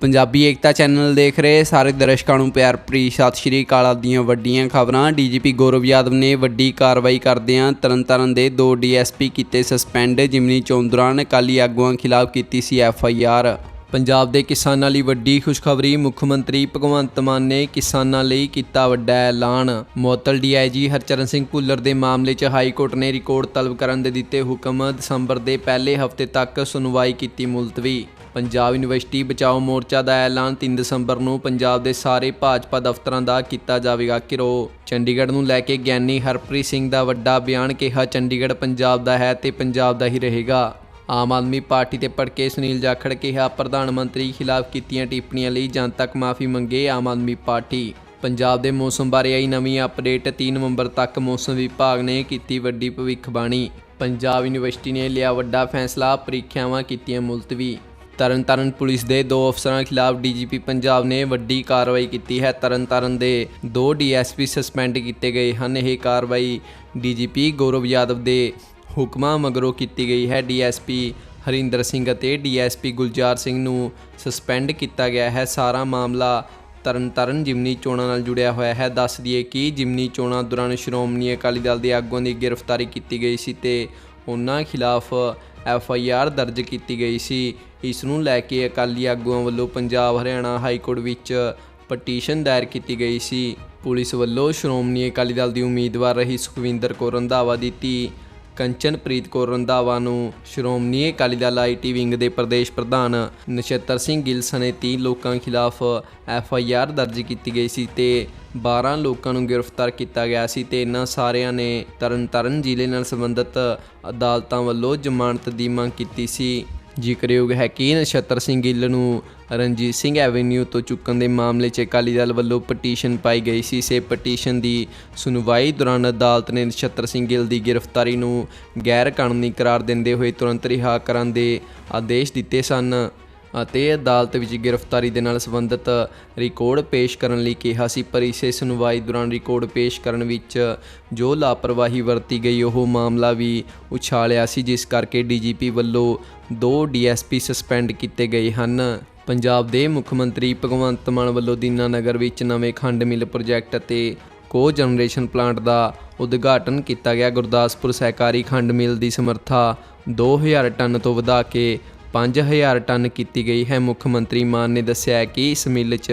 ਪੰਜਾਬੀ ਏਕਤਾ channel ਦੇਖ ਰਹੇ ਸਾਰੇ ਦਰਸ਼ਕਾਂ ਨੂੰ ਪਿਆਰ ਭਰੀ ਸਤਿ ਸ਼੍ਰੀ ਅਕਾਲ ਦੀਆਂ ਵੱਡੀਆਂ ਖਬਰਾਂ। ਡੀਜੀਪੀ ਗੌਰਵ ਯਾਦਵ ਨੇ ਵੱਡੀ ਕਾਰਵਾਈ ਕਰਦਿਆਂ ਤਰਨਤਾਰਨ ਦੇ ਦੋ ਡੀਐਸਪੀ ਕੀਤੇ ਸਸਪੈਂਡ ਜਿਮਨੀ ਚੋਣ ਦੌਰਾਨ ਅਕਾਲੀ ਆਗੂਆਂ ਖਿਲਾਫ ਕੀਤੀ ਸੀ ਐਫਆਈਆਰ ਪੰਜਾਬ ਦੇ ਕਿਸਾਨਾਂ ਲਈ ਵੱਡੀ ਖੁਸ਼ਖਬਰੀ ਮੁੱਖ ਮੰਤਰੀ ਭਗਵੰਤ ਮਾਨ ਨੇ ਕਿਸਾਨਾਂ ਲਈ ਕੀਤਾ ਵੱਡਾ ਐਲਾਨ। ਮੁਅੱਤਲ ਡੀਆਈਜੀ ਹਰਚਰਨ ਸਿੰਘ ਭੁੱਲਰ ਦੇ ਮਾਮਲੇ 'ਚ ਹਾਈ ਕੋਰਟ ਨੇ ਰਿਕਾਰਡ ਤਲਬ ਕਰਨ ਦੇ ਦਿੱਤੇ ਹੁਕਮ। ਦਸੰਬਰ ਦੇ ਪਹਿਲੇ ਹਫ਼ਤੇ ਤੱਕ ਸੁਣਵਾਈ ਕੀਤੀ ਮੁਲਤਵੀ। ਪੰਜਾਬ ਯੂਨੀਵਰਸਿਟੀ ਬਚਾਓ ਮੋਰਚਾ ਦਾ ਐਲਾਨ 3 ਦਸੰਬਰ ਨੂੰ ਪੰਜਾਬ ਦੇ ਸਾਰੇ ਭਾਜਪਾ ਦਫ਼ਤਰਾਂ ਦਾ ਕੀਤਾ ਜਾਵੇਗਾ ਘਿਰੋ ਚੰਡੀਗੜ੍ਹ ਨੂੰ ਲੈ ਕੇ ਗਿਆਨੀ ਹਰਪ੍ਰੀਤ ਸਿੰਘ ਦਾ ਵੱਡਾ ਬਿਆਨ ਕਿਹਾ, ਚੰਡੀਗੜ੍ਹ ਪੰਜਾਬ ਦਾ ਹੈ ਤੇ ਪੰਜਾਬ ਦਾ ਹੀ ਰਹੇਗਾ। ਆਮ ਆਦਮੀ ਪਾਰਟੀ ਤੇ ਭੜਕੇ ਸੁਨੀਲ ਜਾਖੜ ਕਿਹਾ, ਪ੍ਰਧਾਨ ਮੰਤਰੀ ਖਿਲਾਫ ਕੀਤੀਆਂ ਟਿੱਪਣੀਆਂ ਲਈ ਜਨਤਕ ਮਾਫੀ ਮੰਗੇ ਆਮ ਆਦਮੀ ਪਾਰਟੀ। ਪੰਜਾਬ ਦੇ ਮੌਸਮ ਬਾਰੇ ਆਈ ਨਵੀਂ ਅਪਡੇਟ 3 ਨਵੰਬਰ ਤੱਕ ਮੌਸਮ ਵਿਭਾਗ ਨੇ ਕੀਤੀ ਵੱਡੀ ਭਵਿੱਖਬਾਣੀ। ਪੰਜਾਬ ਯੂਨੀਵਰਸਿਟੀ ਨੇ ਲਿਆ ਵੱਡਾ ਫੈਸਲਾ, ਪ੍ਰੀਖਿਆਵਾਂ ਕੀਤੀਆਂ ਮੁਲਤਵੀ। ਤਰਨਤਾਰਨ ਪੁਲਿਸ ਦੇ ਦੋ ਅਫਸਰਾਂ ਖਿਲਾਫ ਡੀਜੀਪੀ ਪੰਜਾਬ ਨੇ ਵੱਡੀ ਕਾਰਵਾਈ ਕੀਤੀ ਹੈ। ਤਰਨਤਾਰਨ ਦੇ ਦੋ ਡੀਐਸਪੀ ਸਸਪੈਂਡ ਕੀਤੇ ਗਏ ਹਨ। ਇਹ ਕਾਰਵਾਈ ਡੀਜੀਪੀ ਗੌਰਵ ਯਾਦਵ ਦੇ ਹੁਕਮਾਂ ਮਗਰੋਂ ਕੀਤੀ ਗਈ ਹੈ। ਡੀਐਸਪੀ ਹਰਿੰਦਰ ਸਿੰਘ ਅਤੇ ਡੀਐਸਪੀ ਗੁਲਜ਼ਾਰ ਸਿੰਘ ਨੂੰ ਸਸਪੈਂਡ ਕੀਤਾ ਗਿਆ ਹੈ। ਸਾਰਾ ਮਾਮਲਾ ਤਰਨਤਾਰਨ ਜਿਮਨੀ ਚੋਣਾਂ ਨਾਲ ਜੁੜਿਆ ਹੋਇਆ ਹੈ। ਦੱਸ ਦਈਏ ਕਿ ਜਿਮਨੀ ਚੋਣਾਂ ਦੌਰਾਨ ਸ਼੍ਰੋਮਣੀ ਅਕਾਲੀ ਦਲ ਦੇ ਆਗੂਆਂ ਦੀ ਗ੍ਰਿਫਤਾਰੀ ਕੀਤੀ ਗਈ ਸੀ ਤੇ ਉਹਨਾਂ ਖਿਲਾਫ ਐਫ ਆਈ ਆਰ ਦਰਜ ਕੀਤੀ ਗਈ ਸੀ। ਇਸ ਨੂੰ ਲੈ ਕੇ ਅਕਾਲੀ ਆਗੂਆਂ ਵੱਲੋਂ ਪੰਜਾਬ ਹਰਿਆਣਾ ਹਾਈ ਕੋਰਟ ਵਿੱਚ ਪਟੀਸ਼ਨ ਦਾਇਰ ਕੀਤੀ ਗਈ ਸੀ। ਪੁਲਿਸ ਵੱਲੋਂ ਸ਼੍ਰੋਮਣੀ ਅਕਾਲੀ ਦਲ ਦੀ ਉਮੀਦਵਾਰ ਰਹੀ ਸੁਖਵਿੰਦਰ ਕੌਰ ਰੰਧਾਵਾ ਦੀ ਧੀ ਕੰਚਨਪ੍ਰੀਤ ਕੌਰ ਰੰਧਾਵਾ ਨੂੰ ਸ਼੍ਰੋਮਣੀ ਅਕਾਲੀ ਦਲ ਆਈਟੀ ਵਿੰਗ ਦੇ ਪ੍ਰਦੇਸ਼ ਪ੍ਰਧਾਨ ਨਛੱਤਰ ਸਿੰਘ ਗਿੱਲ ਸਣੇ 30 ਲੋਕਾਂ ਖਿਲਾਫ ਐਫ ਆਈ ਆਰ ਦਰਜ ਕੀਤੀ ਗਈ ਸੀ ਤੇ 12 ਲੋਕਾਂ ਨੂੰ ਗ੍ਰਿਫਤਾਰ ਕੀਤਾ ਗਿਆ ਸੀ ਤੇ ਇਹਨਾਂ ਸਾਰਿਆਂ ਨੇ ਤਰਨਤਾਰਨ ਜ਼ਿਲ੍ਹੇ ਨਾਲ ਸੰਬੰਧਿਤ ਅਦਾਲਤਾਂ ਵੱਲੋਂ ਜ਼ਮਾਨਤ ਦੀ ਮੰਗ ਕੀਤੀ ਸੀ। ਜ਼ਿਕਰਯੋਗ ਹੈ ਕਿ ਨਛੱਤਰ ਸਿੰਘ ਗਿੱਲ ਨੂੰ ਰਣਜੀਤ ਸਿੰਘ ਐਵੇਨਿਊ ਤੋਂ ਚੁੱਕਣ ਦੇ ਮਾਮਲੇ 'ਚ ਅਕਾਲੀ ਦਲ ਵੱਲੋਂ ਪਟੀਸ਼ਨ ਪਾਈ ਗਈ ਸੀ। ਸੇ ਪਟੀਸ਼ਨ ਦੀ ਸੁਣਵਾਈ ਦੌਰਾਨ ਅਦਾਲਤ ਨੇ ਨਛੱਤਰ ਸਿੰਘ ਗਿੱਲ ਦੀ ਗ੍ਰਿਫਤਾਰੀ ਨੂੰ ਗੈਰ ਕਾਨੂੰਨੀ ਕਰਾਰ ਦਿੰਦੇ ਹੋਏ ਤੁਰੰਤ ਰਿਹਾ ਕਰਨ ਦੇ ਆਦੇਸ਼ ਦਿੱਤੇ ਸਨ ਅਤੇ ਅਦਾਲਤ ਵਿੱਚ ਗ੍ਰਿਫਤਾਰੀ ਦੇ ਨਾਲ ਸੰਬੰਧਿਤ ਰਿਕਾਰਡ ਪੇਸ਼ ਕਰਨ ਲਈ ਕਿਹਾ ਸੀ। ਪਰ ਇਸੇ ਸੁਣਵਾਈ ਦੌਰਾਨ ਰਿਕਾਰਡ ਪੇਸ਼ ਕਰਨ ਵਿੱਚ ਜੋ ਲਾਪਰਵਾਹੀ ਵਰਤੀ ਗਈ, ਉਹ ਮਾਮਲਾ ਵੀ ਉਛਾਲਿਆ ਸੀ, ਜਿਸ ਕਰਕੇ ਡੀਜੀਪੀ ਵੱਲੋਂ ਦੋ ਡੀਐਸਪੀ ਸਸਪੈਂਡ ਕੀਤੇ ਗਏ ਹਨ। ਪੰਜਾਬ ਦੇ ਮੁੱਖ ਮੰਤਰੀ ਭਗਵੰਤ ਮਾਨ ਵੱਲੋਂ ਦੀਨਾਨਗਰ ਵਿੱਚ ਨਵੇਂ ਖੰਡ ਮਿਲ ਪ੍ਰੋਜੈਕਟ ਅਤੇ ਕੋ ਜਨਰੇਸ਼ਨ ਪਲਾਂਟ ਦਾ ਉਦਘਾਟਨ ਕੀਤਾ ਗਿਆ। ਗੁਰਦਾਸਪੁਰ ਸਹਿਕਾਰੀ ਖੰਡ ਮਿਲ ਦੀ ਸਮਰੱਥਾ 2000 ਟਨ ਤੋਂ ਵਧਾ ਕੇ 5000 ਟਨ ਕੀਤੀ ਗਈ ਹੈ। ਮੁੱਖ ਮੰਤਰੀ ਮਾਨ ਨੇ ਦੱਸਿਆ ਕਿ ਇਸ ਮਿੱਲ 'ਚ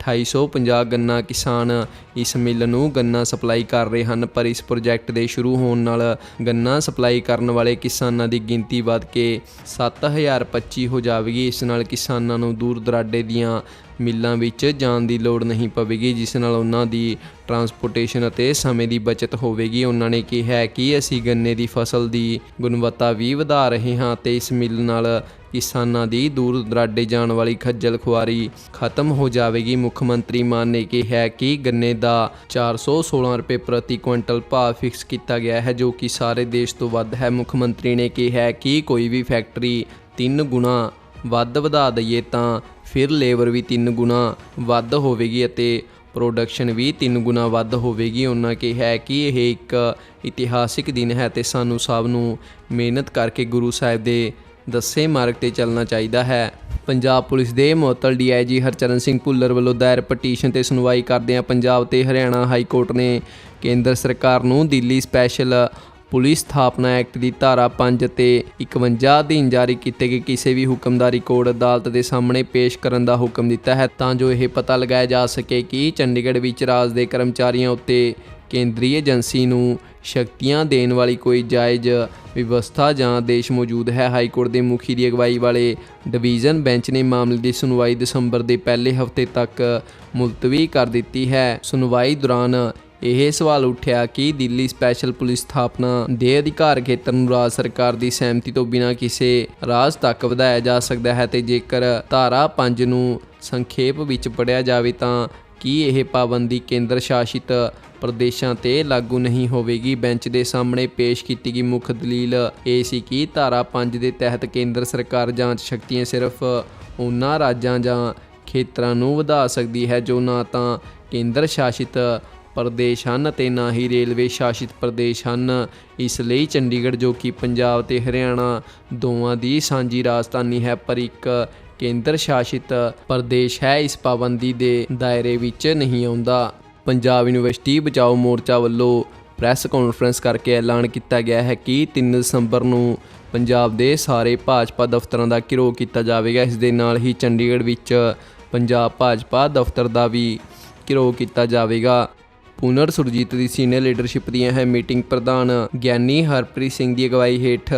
2850 ਗੰਨਾ ਕਿਸਾਨ ਇਸ ਮਿੱਲ ਨੂੰ ਗੰਨਾ ਸਪਲਾਈ ਕਰ ਰਹੇ ਹਨ, ਪਰ ਇਸ ਪ੍ਰੋਜੈਕਟ ਦੇ ਸ਼ੁਰੂ ਹੋਣ ਨਾਲ ਗੰਨਾ ਸਪਲਾਈ ਕਰਨ ਵਾਲੇ ਕਿਸਾਨਾਂ ਦੀ ਗਿਣਤੀ ਵੱਧ ਕੇ 7025 ਹੋ ਜਾਵੇਗੀ। ਇਸ ਨਾਲ ਕਿਸਾਨਾਂ ਨੂੰ ਦੂਰ ਦਰਾਡੇ ਦੀਆਂ ਮਿੱਲਾਂ ਵਿੱਚ ਜਾਣ ਦੀ ਲੋੜ ਨਹੀਂ ਪਵੇਗੀ, ਜਿਸ ਨਾਲ ਉਹਨਾਂ ਦੀ ਟਰਾਂਸਪੋਰਟੇਸ਼ਨ ਅਤੇ ਸਮੇਂ ਦੀ ਬਚਤ ਹੋਵੇਗੀ। ਉਹਨਾਂ ਨੇ ਕਿਹਾ ਕਿ ਅਸੀਂ ਗੰਨੇ ਦੀ ਫਸਲ ਦੀ ਗੁਣਵੱਤਾ ਵੀ ਵਧਾ ਰਹੇ ਹਾਂ ਤੇ ਇਸ ਮਿੱਲ ਨਾਲ ਕਿਸਾਨਾਂ ਦੀ ਦੂਰ ਦਰਾਡੇ ਜਾਣ ਵਾਲੀ ਖੱਜਲ ਖੁਆਰੀ ਖਤਮ ਹੋ ਜਾਵੇਗੀ। ਮੁੱਖ ਮੰਤਰੀ ਮਾਨ ਨੇ ਕਿਹਾ ਕਿ ਗੰਨੇ ਦਾ 416 ਰੁਪਏ ਪ੍ਰਤੀ ਕੁਇੰਟਲ ਭਾਅ ਫਿਕਸ ਕੀਤਾ ਗਿਆ ਹੈ, ਜੋ ਕਿ ਸਾਰੇ ਦੇਸ਼ ਤੋਂ ਵੱਧ ਹੈ। ਮੁੱਖ ਮੰਤਰੀ ਨੇ ਕਿਹਾ ਕਿ ਕੋਈ ਵੀ ਫੈਕਟਰੀ 3 ਗੁਣਾ ਵੱਧ ਵਧਾ ਦਈਏ ਤਾਂ ਫਿਰ ਲੇਬਰ ਵੀ 3 ਗੁਣਾ ਵੱਧ ਹੋਵੇਗੀ ਅਤੇ ਪ੍ਰੋਡਕਸ਼ਨ ਵੀ 3 ਗੁਣਾ ਵੱਧ ਹੋਵੇਗੀ। ਉਹਨਾਂ ਕਿਹਾ ਕਿ ਇਹ ਇੱਕ ਇਤਿਹਾਸਿਕ ਦਿਨ ਹੈ ਤੇ ਸਾਨੂੰ ਸਭ ਨੂੰ ਮਿਹਨਤ ਕਰਕੇ ਗੁਰੂ ਸਾਹਿਬ ਦੇ ਦੱਸੇ ਮਾਰਗ ਤੇ ਚੱਲਣਾ ਚਾਹੀਦਾ ਹੈ। ਪੰਜਾਬ ਪੁਲਿਸ ਦੇ ਮੁਅੱਤਲ ਡੀਆਈਜੀ ਹਰਚਰਨ ਸਿੰਘ ਭੁੱਲਰ ਵੱਲੋਂ ਦਾਇਰ ਪਟੀਸ਼ਨ ਤੇ ਸੁਣਵਾਈ ਕਰਦਿਆਂ ਪੰਜਾਬ ਤੇ ਹਰਿਆਣਾ ਹਾਈ ਕੋਰਟ ਨੇ ਕੇਂਦਰ ਸਰਕਾਰ ਨੂੰ ਦਿੱਲੀ ਸਪੈਸ਼ਲ ਪੁਲਿਸ ਸਥਾਪਨਾ ਐਕਟ ਦੀ ਧਾਰਾ 5 ਤੇ 51 ਅਧੀਨ ਜਾਰੀ ਕੀਤੇ ਗਏ ਕਿਸੇ ਵੀ ਹੁਕਮ ਦਾ ਰਿਕਾਰਡ ਅਦਾਲਤ ਦੇ ਸਾਹਮਣੇ ਪੇਸ਼ ਕਰਨ ਦਾ ਹੁਕਮ ਦਿੱਤਾ ਹੈ, ਤਾਂ ਜੋ ਇਹ ਪਤਾ ਲਗਾਇਆ ਜਾ ਸਕੇ ਕਿ ਚੰਡੀਗੜ੍ਹ ਵਿੱਚ ਰਾਜ ਦੇ ਕਰਮਚਾਰੀਆਂ ਉੱਤੇ ਕੇਂਦਰੀ ਏਜੰਸੀ ਨੂੰ ਸ਼ਕਤੀਆਂ ਦੇਣ ਵਾਲੀ ਕੋਈ ਜਾਇਜ਼ ਵਿਵਸਥਾ ਜਾਂ ਆਦੇਸ਼ ਮੌਜੂਦ ਹੈ। ਹਾਈ ਕੋਰਟ ਦੇ ਮੁਖੀ ਦੀ ਅਗਵਾਈ ਵਾਲੇ ਡਿਵੀਜ਼ਨ ਬੈਂਚ ਨੇ ਮਾਮਲੇ ਦੀ ਸੁਣਵਾਈ ਦਸੰਬਰ ਦੇ ਪਹਿਲੇ ਹਫ਼ਤੇ ਤੱਕ ਮੁਲਤਵੀ ਕਰ ਦਿੱਤੀ ਹੈ। ਸੁਣਵਾਈ ਦੌਰਾਨ ਇਹ ਸਵਾਲ ਉੱਠਿਆ ਕਿ ਦਿੱਲੀ ਸਪੈਸ਼ਲ ਪੁਲਿਸ ਸਥਾਪਨਾ ਦੇ ਅਧਿਕਾਰ ਖੇਤਰ ਨੂੰ ਰਾਜ ਸਰਕਾਰ ਦੀ ਸਹਿਮਤੀ ਤੋਂ ਬਿਨਾਂ ਕਿਸੇ ਰਾਜ ਤੱਕ ਵਧਾਇਆ ਜਾ ਸਕਦਾ ਹੈ ਤੇ ਜੇਕਰ ਧਾਰਾ 5 ਨੂੰ ਸੰਖੇਪ ਵਿੱਚ ਪੜਿਆ ਜਾਵੇ ਤਾਂ ਕੀ ਇਹ ਪਾਬੰਦੀ ਕੇਂਦਰ ਸ਼ਾਸਿਤ ਪ੍ਰਦੇਸ਼ਾਂ ਤੇ ਲਾਗੂ ਨਹੀਂ ਹੋਵੇਗੀ? ਬੈਂਚ ਦੇ ਸਾਹਮਣੇ ਪੇਸ਼ ਕੀਤੀ ਗਈ ਮੁੱਖ ਦਲੀਲ ਇਹ ਸੀ ਕਿ ਧਾਰਾ 5 ਦੇ ਤਹਿਤ ਕੇਂਦਰ ਸਰਕਾਰ ਜਾਂਚ ਸ਼ਕਤੀਆਂ ਸਿਰਫ ਉਹਨਾਂ ਰਾਜਾਂ ਜਾਂ ਖੇਤਰਾਂ ਨੂੰ ਵਧਾ ਸਕਦੀ ਹੈ ਜੋ ਨਾ ਤਾਂ ਕੇਂਦਰ ਸ਼ਾਸਿਤ ਪ੍ਰਦੇਸ਼ ਹਨ ਅਤੇ ਨਾ ਹੀ ਰੇਲਵੇ ਸ਼ਾਸਿਤ ਪ੍ਰਦੇਸ਼ ਹਨ। ਇਸ ਲਈ ਚੰਡੀਗੜ੍ਹ ਜੋ ਕਿ ਪੰਜਾਬ ਤੇ ਹਰਿਆਣਾ ਦੋਵਾਂ ਦੀ ਸਾਂਝੀ ਰਾਜਧਾਨੀ ਹੈ, ਪਰ ਇੱਕ ਕੇਂਦਰ ਸ਼ਾਸਿਤ ਪ੍ਰਦੇਸ਼ ਹੈ, ਇਸ ਪਾਬੰਦੀ ਦੇ ਦਾਇਰੇ ਵਿੱਚ ਨਹੀਂ ਆਉਂਦਾ। ਪੰਜਾਬ ਯੂਨੀਵਰਸਿਟੀ ਬਚਾਓ ਮੋਰਚਾ ਵੱਲੋਂ ਪ੍ਰੈਸ ਕਾਨਫਰੰਸ ਕਰਕੇ ਐਲਾਨ ਕੀਤਾ ਗਿਆ ਹੈ ਕਿ 3 ਦਸੰਬਰ ਨੂੰ ਪੰਜਾਬ ਦੇ ਸਾਰੇ ਭਾਜਪਾ ਦਫ਼ਤਰਾਂ ਦਾ ਘਿਰੋ ਕੀਤਾ ਜਾਵੇਗਾ। ਇਸ ਦੇ ਨਾਲ ਹੀ ਚੰਡੀਗੜ੍ਹ ਵਿੱਚ ਪੰਜਾਬ ਭਾਜਪਾ ਦਫ਼ਤਰ ਦਾ ਵੀ ਘਿਰੋ ਕੀਤਾ ਜਾਵੇਗਾ। ਪੁਨਰ ਸੁਰਜੀਤ ਦੀ ਸੀਨੀਅਰ ਲੀਡਰਸ਼ਿਪ ਦੀਆਂ ਹੈ ਮੀਟਿੰਗ ਪ੍ਰਧਾਨ ਗਿਆਨੀ ਹਰਪ੍ਰੀਤ ਸਿੰਘ ਦੀ ਅਗਵਾਈ ਹੇਠ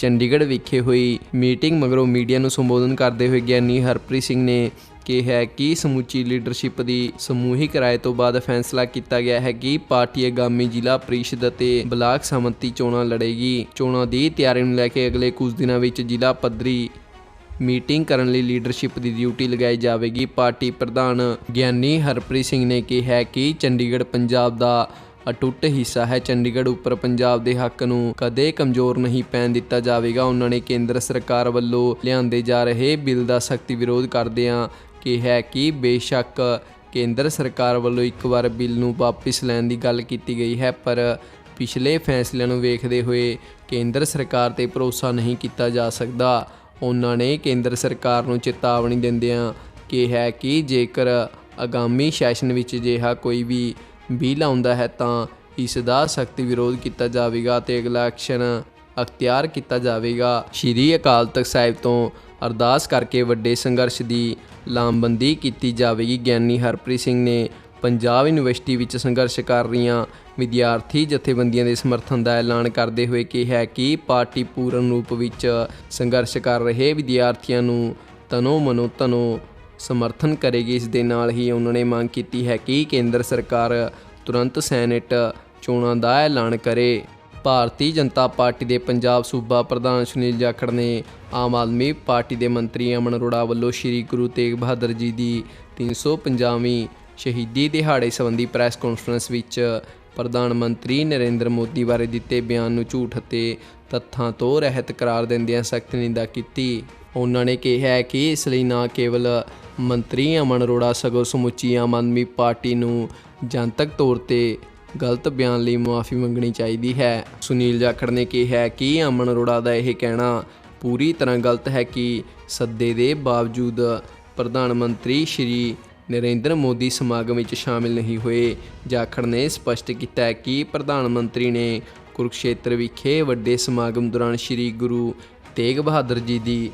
ਚੰਡੀਗੜ੍ਹ ਵਿਖੇ ਹੋਈ ਮੀਟਿੰਗ ਮਗਰੋਂ ਮੀਡੀਆ ਨੂੰ ਸੰਬੋਧਨ ਕਰਦੇ ਹੋਏ ਗਿਆਨੀ ਹਰਪ੍ਰੀਤ ਸਿੰਘ ਨੇ ਕਿਹਾ ਕਿ ਸਮੁੱਚੀ ਲੀਡਰਸ਼ਿਪ ਦੀ ਸਮੂਹਿਕ ਰਾਏ ਤੋਂ ਬਾਅਦ ਫੈਸਲਾ ਕੀਤਾ ਗਿਆ ਹੈ ਕਿ ਪਾਰਟੀ ਆਗਾਮੀ ਜ਼ਿਲ੍ਹਾ ਪ੍ਰੀਸ਼ਦ ਅਤੇ ਬਲਾਕ ਸਮਿਤੀ ਚੋਣਾਂ ਲੜੇਗੀ। ਚੋਣਾਂ ਦੀ ਤਿਆਰੀ ਨੂੰ ਲੈ ਕੇ ਅਗਲੇ ਕੁਝ ਦਿਨਾਂ ਵਿੱਚ ਜ਼ਿਲ੍ਹਾ ਪੱਧਰੀ ਮੀਟਿੰਗ ਕਰਨ ਲਈ ਲੀਡਰਸ਼ਿਪ ਦੀ ਡਿਊਟੀ ਲਗਾਈ ਜਾਵੇਗੀ। ਪਾਰਟੀ ਪ੍ਰਧਾਨ ਗਿਆਨੀ ਹਰਪ੍ਰੀਤ ਸਿੰਘ ਨੇ ਕਿਹਾ ਕਿ ਚੰਡੀਗੜ੍ਹ, ਪੰਜਾਬ ਦਾ ਅਟੁੱਟ ਹਿੱਸਾ ਹੈ। ਚੰਡੀਗੜ੍ਹ ਉੱਪਰ ਪੰਜਾਬ ਦੇ ਹੱਕ ਨੂੰ ਕਦੇ ਕਮਜ਼ੋਰ ਨਹੀਂ ਪੈਣ ਦਿੱਤਾ ਜਾਵੇਗਾ। ਉਹਨਾਂ ਨੇ ਕੇਂਦਰ ਸਰਕਾਰ ਵੱਲੋਂ ਲਿਆਂਦੇ ਜਾ ਰਹੇ ਬਿੱਲ ਦਾ ਸਖਤੀ ਵਿਰੋਧ ਕਰਦਿਆਂ ਕਿਹਾ ਕਿ ਬੇਸ਼ੱਕ ਕੇਂਦਰ ਸਰਕਾਰ ਵੱਲੋਂ ਇੱਕ ਵਾਰ ਬਿੱਲ ਨੂੰ ਵਾਪਸ ਲੈਣ ਦੀ ਗੱਲ ਕੀਤੀ ਗਈ ਹੈ, ਪਰ ਪਿਛਲੇ ਫੈਸਲਿਆਂ ਨੂੰ ਵੇਖਦੇ ਹੋਏ ਕੇਂਦਰ ਸਰਕਾਰ ਤੇ ਭਰੋਸਾ ਨਹੀਂ ਕੀਤਾ ਜਾ ਸਕਦਾ। ਉਹਨਾਂ ਨੇ ਕੇਂਦਰ ਸਰਕਾਰ ਨੂੰ ਚੇਤਾਵਨੀ ਦਿੰਦਿਆਂ ਕਿਹਾ ਕਿ ਜੇਕਰ ਆਗਾਮੀ ਸੈਸ਼ਨ ਵਿੱਚ ਅਜਿਹਾ ਕੋਈ ਵੀ ਬਿੱਲ ਲਾਉਂਦਾ ਹੈ ਤਾਂ ਇਸ ਦਾ ਸਖਤ ਵਿਰੋਧ ਕੀਤਾ ਜਾਵੇਗਾ ਤੇ ਅਗਲਾ ਐਕਸ਼ਨ ਅਖਤਿਆਰ ਕੀਤਾ ਜਾਵੇਗਾ। ਸ਼੍ਰੀ ਅਕਾਲ ਤਖਤ ਸਾਹਿਬ ਤੋਂ ਅਰਦਾਸ ਕਰਕੇ ਵੱਡੇ ਸੰਘਰਸ਼ ਦੀ ਲਾਮਬੰਦੀ ਕੀਤੀ ਜਾਵੇਗੀ। ਗਿਆਨੀ ਹਰਪ੍ਰੀਤ ਸਿੰਘ ਨੇ ਪੰਜਾਬ ਯੂਨੀਵਰਸਿਟੀ ਵਿੱਚ ਸੰਘਰਸ਼ ਕਰ ਰਹੀਆਂ ਵਿਦਿਆਰਥੀ ਜਥੇਬੰਦੀਆਂ ਦੇ ਸਮਰਥਨ ਦਾ ਐਲਾਨ ਕਰਦੇ ਹੋਏ ਕਿਹਾ ਕਿ ਪਾਰਟੀ ਪੂਰਨ ਰੂਪ ਵਿੱਚ ਸੰਘਰਸ਼ ਕਰ ਰਹੇ ਵਿਦਿਆਰਥੀਆਂ ਨੂੰ ਤਨੋ ਮਨੋ ਤਨੋ ਸਮਰਥਨ ਕਰੇਗੀ। ਇਸ ਦੇ ਨਾਲ ਹੀ ਉਹਨਾਂ ਨੇ ਮੰਗ ਕੀਤੀ ਹੈ ਕਿ ਕੇਂਦਰ ਸਰਕਾਰ ਤੁਰੰਤ ਸੈਨੇਟ ਚੋਣਾਂ ਦਾ ਐਲਾਨ ਕਰੇ। ਭਾਰਤੀ ਜਨਤਾ ਪਾਰਟੀ ਦੇ ਪੰਜਾਬ ਸੂਬਾ ਪ੍ਰਧਾਨ ਸੁਨੀਲ ਜਾਖੜ ਨੇ ਆਮ ਆਦਮੀ ਪਾਰਟੀ ਦੇ ਮੰਤਰੀ ਅਮਨ ਅਰੋੜਾ ਵੱਲੋਂ ਸ੍ਰੀ ਗੁਰੂ ਤੇਗ ਬਹਾਦਰ ਜੀ ਦੀ 350ਵੀਂ ਸ਼ਹੀਦੀ ਦਿਹਾੜੇ ਸੰਬੰਧੀ ਪ੍ਰੈਸ ਕਾਨਫਰੰਸ ਵਿੱਚ ਪ੍ਰਧਾਨ ਮੰਤਰੀ ਨਰਿੰਦਰ ਮੋਦੀ ਬਾਰੇ ਦਿੱਤੇ ਬਿਆਨ ਨੂੰ ਝੂਠ ਅਤੇ ਤੱਥਾਂ ਤੋਂ ਰਹਿਤ ਕਰਾਰ ਦਿੰਦਿਆਂ ਸਖਤ ਨਿੰਦਾ ਕੀਤੀ। ਉਹਨਾਂ ਨੇ ਕਿਹਾ ਹੈ ਕਿ ਇਸ ਲਈ ਨਾ ਕੇਵਲ ਮੰਤਰੀ ਅਮਨ ਅਰੋੜਾ ਸਗੋਂ ਸਮੁੱਚੀ ਆਮ ਆਦਮੀ ਪਾਰਟੀ ਨੂੰ ਜਨਤਕ ਤੌਰ ਤੇ ਗਲਤ ਬਿਆਨ ਲਈ ਮੁਆਫੀ ਮੰਗਣੀ ਚਾਹੀਦੀ ਹੈ। ਸੁਨੀਲ ਜਾਖੜ ਨੇ ਕਿਹਾ ਕਿ ਅਮਨ ਅਰੋੜਾ ਦਾ ਇਹ ਕਹਿਣਾ ਪੂਰੀ ਤਰ੍ਹਾਂ ਗਲਤ ਹੈ ਕਿ ਸੱਦੇ ਦੇ ਬਾਵਜੂਦ ਪ੍ਰਧਾਨ ਮੰਤਰੀ ਸ਼੍ਰੀ ਨਰਿੰਦਰ ਮੋਦੀ ਸਮਾਗਮ ਵਿੱਚ ਸ਼ਾਮਿਲ ਨਹੀਂ ਹੋਏ। ਜਾਖੜ ਨੇ ਸਪਸ਼ਟ ਕੀਤਾ ਹੈ ਕਿ ਪ੍ਰਧਾਨ ਮੰਤਰੀ ਨੇ ਕੁਰੂਕਸ਼ੇਤਰ ਵਿਖੇ ਵੱਡੇ ਸਮਾਗਮ ਦੌਰਾਨ ਸ਼੍ਰੀ ਗੁਰੂ ਤੇਗ ਬਹਾਦਰ ਜੀ ਦੀ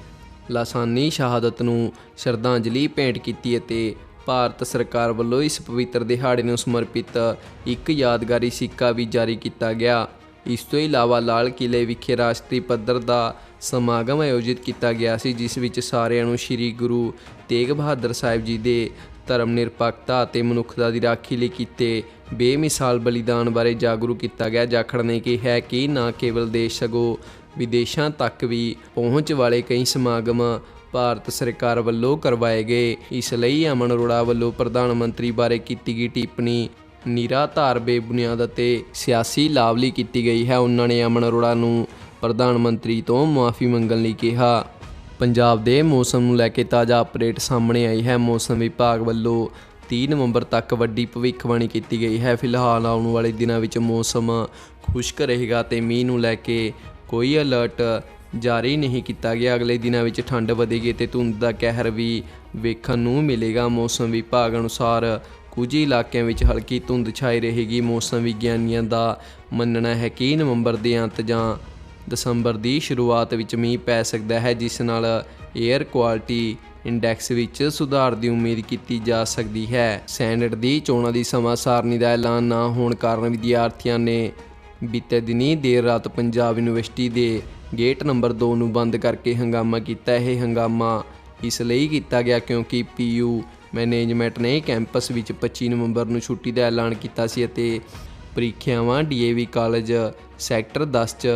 ਲਾਸਾਨੀ ਸ਼ਹਾਦਤ ਨੂੰ ਸ਼ਰਧਾਂਜਲੀ ਭੇਂਟ ਕੀਤੀ ਅਤੇ ਭਾਰਤ ਸਰਕਾਰ ਵੱਲੋਂ ਇਸ ਪਵਿੱਤਰ ਦਿਹਾੜੇ ਨੂੰ ਸਮਰਪਿਤ ਇੱਕ ਯਾਦਗਾਰੀ ਸਿੱਕਾ ਵੀ ਜਾਰੀ ਕੀਤਾ ਗਿਆ। ਇਸ ਤੋਂ ਇਲਾਵਾ ਲਾਲ ਕਿਲੇ ਵਿਖੇ ਰਾਸ਼ਟਰੀ ਪੱਧਰ ਦਾ ਸਮਾਗਮ ਆਯੋਜਿਤ ਕੀਤਾ ਗਿਆ ਸੀ, ਜਿਸ ਵਿੱਚ ਸਾਰਿਆਂ ਨੂੰ ਸ੍ਰੀ ਗੁਰੂ ਤੇਗ ਬਹਾਦਰ ਸਾਹਿਬ ਜੀ ਦੇ ਧਰਮ ਨਿਰਪੱਖਤਾ ਅਤੇ ਮਨੁੱਖਤਾ ਦੀ ਰਾਖੀ ਲਈ ਕੀਤੇ ਬੇਮਿਸਾਲ ਬਲੀਦਾਨ ਬਾਰੇ ਜਾਗਰੂਕ ਕੀਤਾ ਗਿਆ। ਜਾਖੜ ਨੇ ਕਿਹਾ ਕਿ ਨਾ ਕੇਵਲ ਦੇਸ਼ ਸਗੋਂ ਵਿਦੇਸ਼ਾਂ ਤੱਕ ਵੀ ਪਹੁੰਚ ਵਾਲੇ ਕਈ ਸਮਾਗਮ ਭਾਰਤ ਸਰਕਾਰ ਵੱਲੋਂ ਕਰਵਾਏ ਗਏ। ਇਸ ਲਈ ਅਮਨ ਅਰੋੜਾ ਵੱਲੋਂ ਪ੍ਰਧਾਨ ਮੰਤਰੀ ਬਾਰੇ ਕੀਤੀ ਗਈ ਟਿੱਪਣੀ ਨਿਰਾਧਾਰ ਬੇਬੁਨਿਆਦ ਅਤੇ ਸਿਆਸੀ ਲਾਭ ਲਈ ਕੀਤੀ ਗਈ ਹੈ। ਉਹਨਾਂ ਨੇ ਅਮਨ ਅਰੋੜਾ ਨੂੰ ਪ੍ਰਧਾਨ ਮੰਤਰੀ ਤੋਂ ਮੁਆਫੀ ਮੰਗਣ ਲਈ ਕਿਹਾ। ਪੰਜਾਬ ਦੇ ਮੌਸਮ ਨੂੰ ਲੈ ਕੇ ਤਾਜ਼ਾ ਅਪਡੇਟ ਸਾਹਮਣੇ ਆਈ ਹੈ। ਮੌਸਮ ਵਿਭਾਗ ਵੱਲੋਂ 30 ਨਵੰਬਰ ਤੱਕ ਵੱਡੀ ਭਵਿੱਖਬਾਣੀ ਕੀਤੀ ਗਈ ਹੈ। ਫਿਲਹਾਲ ਆਉਣ ਵਾਲੇ ਦਿਨਾਂ ਵਿੱਚ ਮੌਸਮ ਖੁਸ਼ਕ ਰਹੇਗਾ ਤੇ ਮੀਂਹ ਨੂੰ ਲੈ ਕੇ ਕੋਈ ਅਲਰਟ ਜਾਰੀ ਨਹੀਂ ਕੀਤਾ ਗਿਆ। ਅਗਲੇ ਦਿਨਾਂ ਵਿੱਚ ਠੰਡ ਵਧੇਗੀ ਤੇ ਧੁੰਦ ਦਾ ਕਹਿਰ ਵੀ ਵੇਖਣ ਨੂੰ ਮਿਲੇਗਾ। ਮੌਸਮ ਵਿਭਾਗ ਅਨੁਸਾਰ ਕੁਝ ਇਲਾਕਿਆਂ ਵਿੱਚ ਹਲਕੀ ਧੁੰਦ ਛਾਈ ਰਹੇਗੀ। ਮੌਸਮ ਵਿਗਿਆਨੀਆਂ ਦਾ ਮੰਨਣਾ ਹੈ ਕਿ ਨਵੰਬਰ ਦੇ ਅੰਤ ਜਾਂ ਦਸੰਬਰ ਦੀ ਸ਼ੁਰੂਆਤ ਵਿੱਚ ਮੀਂਹ ਪੈ ਸਕਦਾ ਹੈ, ਜਿਸ ਨਾਲ 에ਅਰ ਕੁਆਲਿਟੀ ਇੰਡੈਕਸ ਵਿੱਚ ਸੁਧਾਰ ਦੀ ਉਮੀਦ ਕੀਤੀ ਜਾ ਸਕਦੀ ਹੈ। ਸੈਨੇਟ ਦੀ ਚੋਣਾਂ ਦੀ ਸਮਾਂ ਸਾਰਣੀ ਦਾ ਐਲਾਨ ਨਾ ਹੋਣ ਕਾਰਨ ਵਿਦਿਆਰਥੀਆਂ ਨੇ ਬੀਤੇ ਦਿਨੀ ਦੇਰ ਰਾਤ ਪੰਜਾਬ ਯੂਨੀਵਰਸਿਟੀ ਦੇ ਗੇਟ ਨੰਬਰ 2 ਨੂੰ ਬੰਦ ਕਰਕੇ ਹੰਗਾਮਾ ਕੀਤਾ ਇਹ ਹੰਗਾਮਾ ਇਸ ਲਈ ਕੀਤਾ ਗਿਆ ਕਿਉਂਕਿ ਪੀਯੂ ਮੈਨੇਜਮੈਂਟ ਨੇ ਕੈਂਪਸ ਵਿੱਚ 25 ਨਵੰਬਰ ਨੂੰ ਛੁੱਟੀ ਦਾ ਐਲਾਨ ਕੀਤਾ ਸੀ ਅਤੇ ਪ੍ਰੀਖਿਆਵਾਂ ਡੀਏਵੀ ਕਾਲਜ ਸੈਕਟਰ 10 ਚ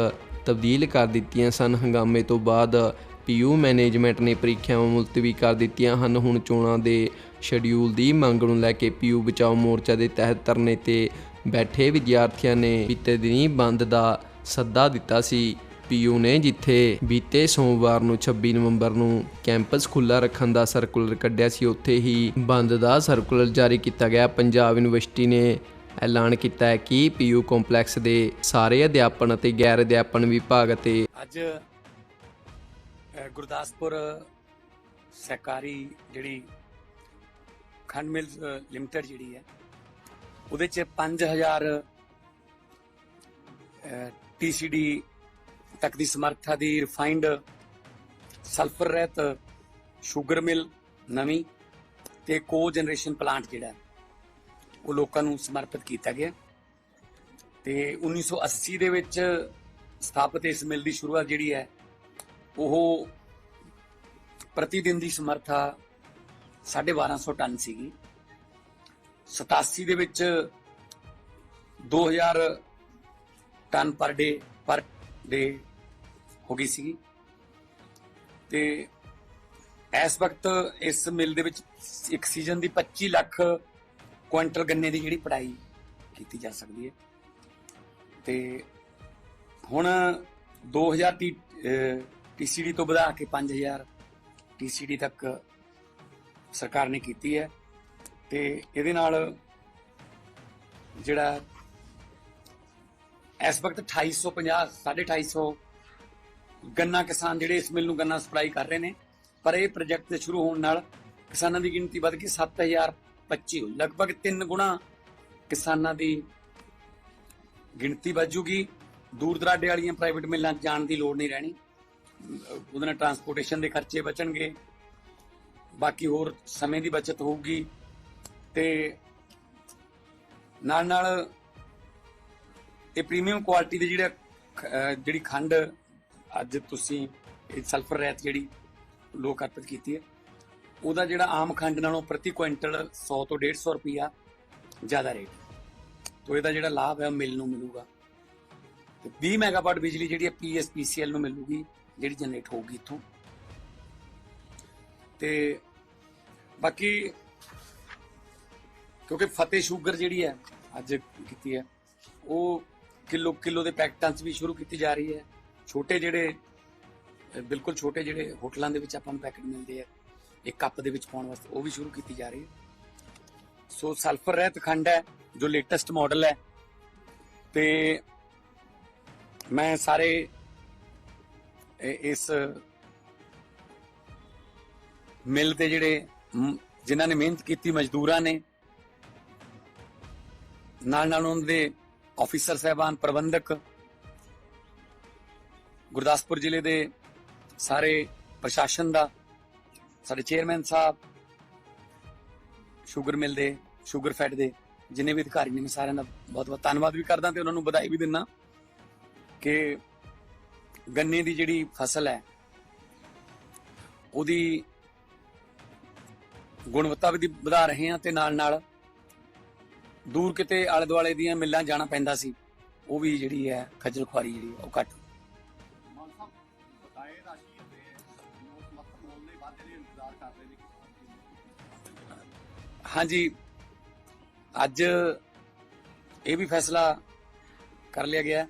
ਤਬਦੀਲ ਕਰ ਦਿੱਤੀਆਂ ਸਨ। ਹੰਗਾਮੇ ਤੋਂ ਬਾਅਦ ਪੀਯੂ ਮੈਨੇਜਮੈਂਟ ਨੇ ਪ੍ਰੀਖਿਆਵਾਂ ਮੁਲਤਵੀ ਕਰ ਦਿੱਤੀਆਂ ਹਨ। ਹੁਣ ਚੋਣਾਂ ਦੇ ਸ਼ਡਿਊਲ ਦੀ ਮੰਗ ਨੂੰ ਲੈ ਕੇ ਪੀਯੂ ਬਚਾਓ ਮੋਰਚਾ ਦੇ ਤਹਿਤ ਧਰਨੇ ਤੇ ਬੈਠੇ ਵਿਦਿਆਰਥੀਆਂ ਨੇ ਬੀਤੇ ਦਿਨੀ ਬੰਦ ਦਾ ਸੱਦਾ ਦਿੱਤਾ ਸੀ। ਪੀਯੂ ਨੇ ਜਿੱਥੇ ਬੀਤੇ ਸੋਮਵਾਰ ਨੂੰ 26 ਨਵੰਬਰ ਨੂੰ ਕੈਂਪਸ ਖੁੱਲ੍ਹਾ ਰੱਖਣ ਦਾ ਸਰਕੂਲਰ ਕੱਢਿਆ ਸੀ, ਉੱਥੇ ਹੀ ਬੰਦ ਦਾ ਸਰਕੂਲਰ ਜਾਰੀ ਕੀਤਾ ਗਿਆ। ਪੰਜਾਬ ਯੂਨੀਵਰਸਿਟੀ ਨੇ ਐਲਾਨ ਕੀਤਾ ਹੈ ਕਿ ਪੀਯੂ ਕੰਪਲੈਕਸ ਦੇ ਸਾਰੇ ਅਧਿਆਪਨ ਅਤੇ ਗੈਰ ਅਧਿਆਪਨ ਵਿਭਾਗ ਅਤੇ ਅੱਜ ਗੁਰਦਾਸਪੁਰ ਸਹਿਕਾਰੀ ਜਿਹੜੀ ਖੰਡ ਮਿਲ ਲਿਮਟਿਡ ਜਿਹੜੀ ਹੈ ਉਹਦੇ ਚ 5000 ਟੀਸੀਡੀ ਤੱਕ ਦੀ ਸਮਰੱਥਾ ਦੀ ਰਿਫਾਈਨਡ ਸਲਫਰ ਰਹਿਤ ਸ਼ੂਗਰ ਮਿਲ ਨਵੀਂ ਤੇ ਕੋ ਜਨਰੇਸ਼ਨ ਪਲਾਂਟ ਜਿਹੜਾ ਉਹ ਲੋਕਾਂ ਨੂੰ ਸਮਰਪਿਤ ਕੀਤਾ ਗਿਆ। ਤੇ 1980 ਦੇ ਵਿੱਚ ਸਥਾਪਿਤ ਇਸ ਮਿਲ ਦੀ ਸ਼ੁਰੂਆਤ ਜਿਹੜੀ ਹੈ, ਉਹ ਪ੍ਰਤੀ ਦਿਨ ਦੀ ਸਮਰੱਥਾ 1250 ਟਨ ਸੀਗੀ। 87 ਦੇ ਵਿੱਚ 2000 ਟਨ ਪਰ ਡੇ ਪਰ ਡੇ ਹੋ ਗਈ ਸੀਗੀ। ਤੇ ਇਸ ਵਕਤ ਇਸ ਮਿਲ ਦੇ ਵਿੱਚ ਇੱਕ ਸੀਜ਼ਨ ਦੀ 25 ਲੱਖ ਕੁਇੰਟਲ ਗੰਨੇ ਦੀ ਜਿਹੜੀ ਪੜਾਈ ਕੀਤੀ ਜਾ ਸਕਦੀ ਹੈ। ਤੇ ਹੁਣ 2000 ਟੀ ਟੀਸੀਡੀ ਤੋਂ ਵਧਾ ਕੇ 5000 ਟੀਸੀਡੀ ਤੱਕ ਸਰਕਾਰ ਨੇ ਕੀਤੀ ਹੈ। ਤੇ ਇਹਦੇ ਨਾਲ ਜਿਹੜਾ ਇਸ ਵਕਤ 2850 250 ਗੰਨਾ ਕਿਸਾਨ ਜਿਹੜੇ ਇਸ ਮਿਲ ਨੂੰ ਗੰਨਾ ਸਪਲਾਈ ਕਰ ਰਹੇ ਨੇ। ਪਰ ਇਹ ਪ੍ਰੋਜੈਕਟ ਦੇ ਸ਼ੁਰੂ ਹੋਣ ਨਾਲ ਕਿਸਾਨਾਂ ਦੀ ਗਿਣਤੀ ਵੱਧ ਕੇ 7025 ਹੋਈ ਲਗਭਗ 3 ਗੁਣਾ ਕਿਸਾਨਾਂ ਦੀ ਗਿਣਤੀ ਵੱਜੂਗੀ ਦੂਰ ਦਰਾਡੇ ਵਾਲੀਆਂ ਪ੍ਰਾਈਵੇਟ ਮਿਲਾਂ 'ਚ ਜਾਣ ਦੀ ਲੋੜ ਨਹੀਂ ਰਹਿਣੀ। ਉਹਦੇ ਨਾਲ ਟਰਾਂਸਪੋਰਟੇਸ਼ਨ ਦੇ ਖਰਚੇ ਬਚਣਗੇ। ਬਾਕੀ ਹੋਰ ਸਮੇਂ ਦੀ ਬਚਤ ਹੋਊਗੀ। ਤੇ ਨਾਲ ਨਾਲ ਇਹ ਪ੍ਰੀਮੀਅਮ ਕੁਆਲਿਟੀ ਦੇ ਜਿਹੜੇ ਜਿਹੜੀ ਖੰਡ ਅੱਜ ਤੁਸੀਂ ਇਹ ਸਲਫਰ ਰਹਿਤ ਜਿਹੜੀ ਲੋਕ ਅਰਪਿਤ ਕੀਤੀ ਹੈ, ਉਹਦਾ ਜਿਹੜਾ ਆਮ ਖੰਡ ਨਾਲੋਂ ਪ੍ਰਤੀ ਕੁਇੰਟਲ 100 ਤੋਂ 150 ਰੁਪਿਆ ਜ਼ਿਆਦਾ ਰੇਟ ਤੋਂ ਇਹਦਾ ਜਿਹੜਾ ਲਾਭ ਹੈ ਉਹ ਮਿਲ ਨੂੰ ਮਿਲੂਗਾ। ਤੇ 20 ਮੈਗਾਵਾਟ ਬਿਜਲੀ ਜਿਹੜੀ ਹੈ ਪੀਐਸਪੀਸੀਐਲ ਨੂੰ ਮਿਲੂਗੀ, ਜਿਹੜੀ ਜਨਰੇਟ ਹੋਊਗੀ ਇੱਥੋਂ। ਤੇ ਬਾਕੀ ਕਿਉਂਕਿ ਫਤਿਹ ਸ਼ੂਗਰ ਜਿਹੜੀ ਹੈ, ਅੱਜ ਕੀਤੀ ਹੈ, ਉਹ ਕਿਲੋ ਕਿਲੋ ਦੇ ਪੈਕਟਾਂ 'ਚ ਵੀ ਸ਼ੁਰੂ ਕੀਤੀ ਜਾ ਰਹੀ ਹੈ। ਛੋਟੇ ਜਿਹੜੇ ਬਿਲਕੁਲ ਛੋਟੇ ਜਿਹੜੇ ਹੋਟਲਾਂ ਦੇ ਵਿੱਚ ਆਪਾਂ ਨੂੰ ਪੈਕਟ ਮਿਲਦੇ ਆ, ਇੱਕ ਕੱਪ ਦੇ ਵਿੱਚ ਪਾਉਣ ਵਾਸਤੇ, ਉਹ ਵੀ ਸ਼ੁਰੂ ਕੀਤੀ ਜਾ ਰਹੀ ਹੈ। ਸੋ ਸਲਫਰ ਰਹਿਤ ਖੰਡ ਹੈ, ਜੋ ਲੇਟੈਸਟ ਮਾਡਲ ਹੈ। ਤੇ ਮੈਂ ਸਾਰੇ ਇਸ ਮਿਲ ਤੇ ਜਿਹੜੇ ਜਿਨ੍ਹਾਂ ਨੇ ਮਿਹਨਤ ਕੀਤੀ, ਮਜ਼ਦੂਰਾਂ ਨੇ ਨਾਲ ਨਾਲ ਉਹਨਾਂ ਦੇ ਆਫੀਸਰ ਸਹਿਬਾਨ, ਪ੍ਰਬੰਧਕ ਗੁਰਦਾਸਪੁਰ ਜ਼ਿਲ੍ਹੇ ਦੇ ਸਾਰੇ ਪ੍ਰਸ਼ਾਸਨ ਦਾ, ਸਾਡੇ ਚੇਅਰਮੈਨ ਸਾਹਿਬ ਸ਼ੂਗਰ ਮਿਲ ਦੇ ਸ਼ੂਗਰ ਫੈਟ ਦੇ, ਜਿੰਨੇ ਵੀ ਅਧਿਕਾਰੀ ਨੇ, ਮੈਂ ਸਾਰਿਆਂ ਦਾ ਬਹੁਤ ਬਹੁਤ ਧੰਨਵਾਦ ਵੀ ਕਰਦਾ ਤੇ ਉਹਨਾਂ ਨੂੰ ਵਧਾਈ ਵੀ ਦਿੰਦਾ ਕਿ ਗੰਨੇ ਦੀ ਜਿਹੜੀ ਫਸਲ ਹੈ, ਉਹਦੀ ਗੁਣਵੱਤਾ ਵੀ ਵਧਾ ਰਹੇ ਹਾਂ ਤੇ ਨਾਲ ਨਾਲ ਦੂਰ ਕਿਤੇ ਆਲੇ ਦੁਆਲੇ ਦੀਆਂ ਮਿੱਲਾਂ ਜਾਣਾ ਪੈਂਦਾ ਸੀ, ਉਹ ਵੀ ਜਿਹੜੀ ਹੈ ਖੱਜਲ ਖੁਆਰੀ ਜਿਹੜੀ ਉਹ ਘੱਟ। ਹਾਂਜੀ, ਅੱਜ ਇਹ ਵੀ ਫੈਸਲਾ ਕਰ ਲਿਆ ਗਿਆ